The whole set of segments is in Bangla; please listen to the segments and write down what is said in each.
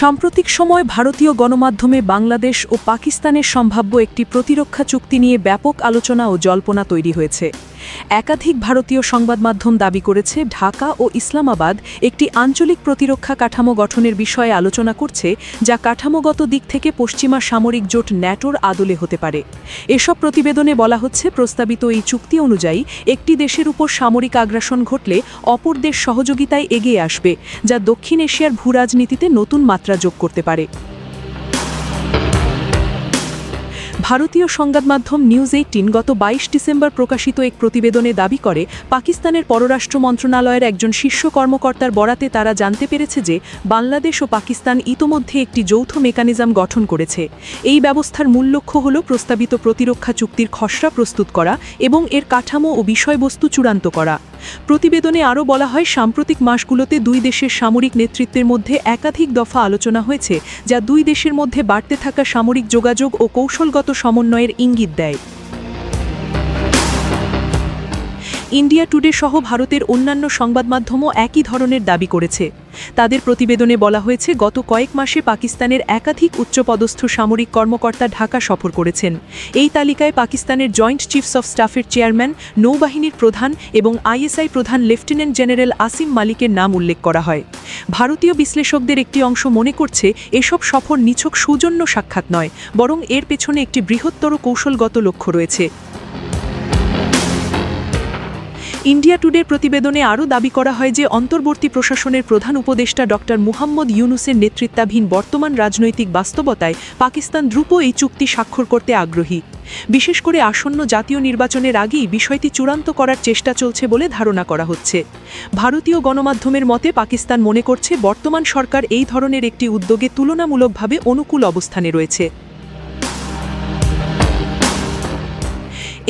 সাম্প্রতিক সময় ভারতীয় গণমাধ্যমে বাংলাদেশ ও পাকিস্তানের সম্ভাব্য একটি প্রতিরক্ষা চুক্তি নিয়ে ব্যাপক আলোচনা ও জল্পনা তৈরি হয়েছে। একাধিক ভারতীয় সংবাদ মাধ্যম দাবি করেছে, ঢাকা ও ইসলামাবাদ একটি আঞ্চলিক প্রতিরক্ষা কাঠামো গঠনের বিষয়ে আলোচনা করছে, যা কাঠামোগত দিক থেকে পশ্চিমা সামরিক জোট ন্যাটোর আদলে হতে পারে। এসব প্রতিবেদনে বলা হচ্ছে, প্রস্তাবিত এই চুক্তি অনুযায়ী একটি দেশের উপর সামরিক আগ্রাসন ঘটলে অপর দেশ সহযোগিতায় এগিয়ে আসবে, যা দক্ষিণ এশিয়ার ভূরাজনীতিতে নতুন মাত্রা যোগ করতে পারে। ভারতীয় সংবাদ মাধ্যম নিউজ এইটিন গত বাইশ ডিসেম্বর প্রকাশিত এক প্রতিবেদনে দাবি করে, পাকিস্তানের পররাষ্ট্র মন্ত্রণালয়ের একজন শীর্ষ কর্মকর্তার বরাতে তারা জানতে পেরেছে যে বাংলাদেশ ও পাকিস্তান ইতোমধ্যে একটি যৌথ মেকানিজম গঠন করেছে। এই ব্যবস্থার মূল লক্ষ্য হল প্রস্তাবিত প্রতিরক্ষা চুক্তির খসড়া প্রস্তুত করা এবং এর কাঠামো ও বিষয়বস্তু চূড়ান্ত করা। প্রতিবেদনে আরও বলা হয়, সাম্প্রতিক মাসগুলোতে দুই দেশের সামরিক নেতৃত্বের মধ্যে একাধিক দফা আলোচনা হয়েছে, যা দুই দেশের মধ্যে বাড়তে থাকা সামরিক যোগাযোগ ও কৌশলগত সমন্বয়ের ইঙ্গিত দেয়। ইন্ডিয়া টুডে সহ ভারতের অন্যান্য সংবাদ মাধ্যমও একই ধরনের দাবি করেছে। তাদের প্রতিবেদনে বলা হয়েছে, গত কয়েক মাসে পাকিস্তানের একাধিক উচ্চপদস্থ সামরিক কর্মকর্তা ঢাকা সফর করেছেন। এই তালিকায় পাকিস্তানের জয়েন্ট চিফস অফ স্টাফের চেয়ারম্যান, নৌবাহিনীর প্রধান এবং আইএসআই প্রধান লেফটেন্যান্ট জেনারেল আসিম মালিকের নাম উল্লেখ করা হয়। ভারতীয় বিশ্লেষকদের একটি অংশ মনে করছে, এসব সফর নিছক সৌজন্য সাক্ষাৎ নয়, বরং এর পেছনে একটি বৃহত্তর কৌশলগত লক্ষ্য রয়েছে। ইন্ডিয়া টুডের প্রতিবেদনে আরও দাবি করা হয় যে অন্তর্বর্তী প্রশাসনের প্রধান উপদেষ্টা ড মুহাম্মদ ইউনুসের নেতৃত্বাধীন বর্তমান রাজনৈতিক বাস্তবতায় পাকিস্তান দ্রুত এই চুক্তি স্বাক্ষর করতে আগ্রহী। বিশেষ করে আসন্ন জাতীয় নির্বাচনের আগেই বিষয়টি চূড়ান্ত করার চেষ্টা চলছে বলে ধারণা করা হচ্ছে। ভারতীয় গণমাধ্যমের মতে পাকিস্তান মনে করছে বর্তমান সরকার এই ধরনের একটি উদ্যোগে তুলনামূলকভাবে অনুকূল অবস্থানে রয়েছে।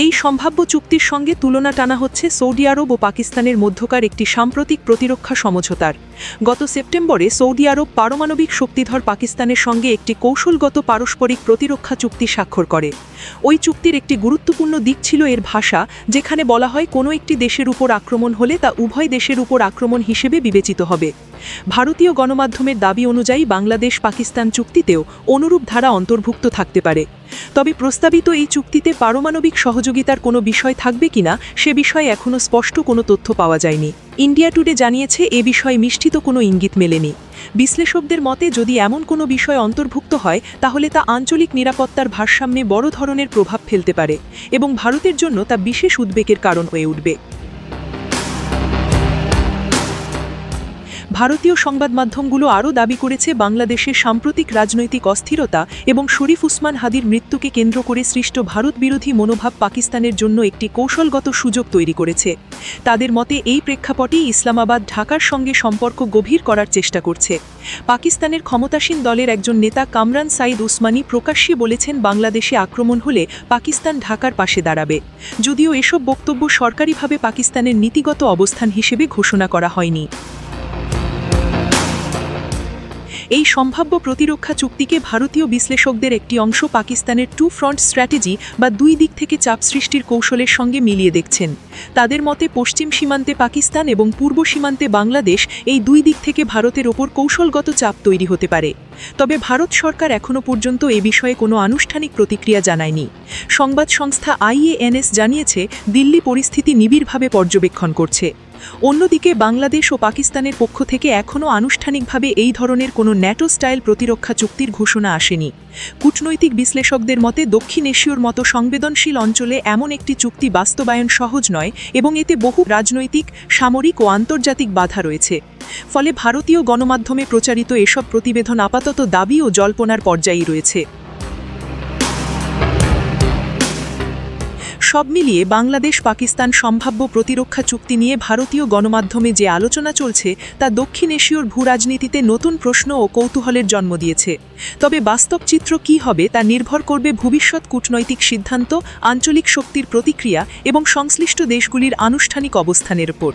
এই সম্ভাব্য চুক্তির সঙ্গে তুলনা টানা হচ্ছে সৌদি আরব ও পাকিস্তানের মধ্যকার একটি সাম্প্রতিক প্রতিরক্ষা সমঝোতার। গত সেপ্টেম্বরে সৌদি আরব পারমাণবিক শক্তিধর পাকিস্তানের সঙ্গে একটি কৌশলগত পারস্পরিক প্রতিরক্ষা চুক্তি স্বাক্ষর করে। ওই চুক্তির একটি গুরুত্বপূর্ণ দিক ছিল এর ভাষা, যেখানে বলা হয় কোনো একটি দেশের উপর আক্রমণ হলে তা উভয় দেশের উপর আক্রমণ হিসেবে বিবেচিত হবে। ভারতীয় গণমাধ্যমের দাবি অনুযায়ী বাংলাদেশ পাকিস্তান চুক্তিতেও অনুরূপ ধারা অন্তর্ভুক্ত থাকতে পারে। তবে প্রস্তাবিত এই চুক্তিতে পারমাণবিক সহযোগিতার কোনো বিষয় থাকবে কিনা, সে বিষয়ে এখনও স্পষ্ট কোনো তথ্য পাওয়া যায়নি। ইন্ডিয়া টুডে জানিয়েছে, এ বিষয়ে মিষ্টিত কোনো ইঙ্গিত মেলেনি। বিশ্লেষকদের মতে, যদি এমন কোনো বিষয় অন্তর্ভুক্ত হয়, তাহলে তা আঞ্চলিক নিরাপত্তার ভারসাম্যে বড় ধরনের প্রভাব ফেলতে পারে এবং ভারতের জন্য তা বিশেষ উদ্বেগের কারণ হয়ে উঠবে। ভারতীয় সংবাদ মাধ্যমগুলো আরও দাবি করেছে বাংলাদেশের সাম্প্রতিক রাজনৈতিক অস্থিরতা এবং শরীফ উসমান হাদির মৃত্যুকে কেন্দ্র করে সৃষ্ট ভারত বিরোধী মনোভাব পাকিস্তানের জন্য একটি কৌশলগত সুযোগ তৈরি করেছে। তাদের মতে, এই প্রেক্ষাপটেই ইসলামাবাদ ঢাকার সঙ্গে সম্পর্ক গভীর করার চেষ্টা করছে। পাকিস্তানের ক্ষমতাসীন দলের একজন নেতা কামরান সাইদ উসমানী প্রকাশ্যে বলেছেন, বাংলাদেশে আক্রমণ হলে পাকিস্তান ঢাকার পাশে দাঁড়াবে। যদিও এসব বক্তব্য সরকারিভাবে পাকিস্তানের নীতিগত অবস্থান হিসেবে ঘোষণা করা হয়নি। এই সম্ভাব্য প্রতিরক্ষা চুক্তিকে ভারতীয় বিশ্লেষকদের একটি অংশ পাকিস্তানের টু ফ্রন্ট স্ট্র্যাটেজি বা দুই দিক থেকে চাপ সৃষ্টির কৌশলের সঙ্গে মিলিয়ে দেখছেন। তাদের মতে, পশ্চিম সীমান্তে পাকিস্তান এবং পূর্ব সীমান্তে বাংলাদেশ এই দুই দিক থেকে ভারতের ওপর কৌশলগত চাপ তৈরি হতে পারে। তবে ভারত সরকার এখনও পর্যন্ত এ বিষয়ে কোনো আনুষ্ঠানিক প্রতিক্রিয়া জানায়নি। সংবাদ সংস্থা আইএএনএস জানিয়েছে, দিল্লি পরিস্থিতি নিবিড়ভাবে পর্যবেক্ষণ করছে। অন্যদিকে বাংলাদেশ ও পাকিস্তানের পক্ষ থেকে এখনও আনুষ্ঠানিকভাবে এই ধরনের কোনো ন্যাটো স্টাইল প্রতিরক্ষা চুক্তির ঘোষণা আসেনি। কূটনৈতিক বিশ্লেষকদের মতে দক্ষিণ এশীয়র মতো সংবেদনশীল অঞ্চলে এমন একটি চুক্তি বাস্তবায়ন সহজ নয় এবং এতে বহু রাজনৈতিক, সামরিক ও আন্তর্জাতিক বাধা রয়েছে। ফলে ভারতীয় গণমাধ্যমে প্রচারিত এসব প্রতিবেদন আপাতত দাবি ও জল্পনার পর্যায়েই রয়েছে। সব মিলিয়ে বাংলাদেশ পাকিস্তান সম্ভাব্য প্রতিরক্ষা চুক্তি নিয়ে ভারতীয় গণমাধ্যমে যে আলোচনা চলছে, তা দক্ষিণ এশীয় ভূরাজনীতিতে নতুন প্রশ্ন ও কৌতূহলের জন্ম দিয়েছে। তবে বাস্তব চিত্র কী হবে তা নির্ভর করবে ভবিষ্যৎ কূটনৈতিক সিদ্ধান্ত, আঞ্চলিক শক্তির প্রতিক্রিয়া এবং সংশ্লিষ্ট দেশগুলির আনুষ্ঠানিক অবস্থানের উপর।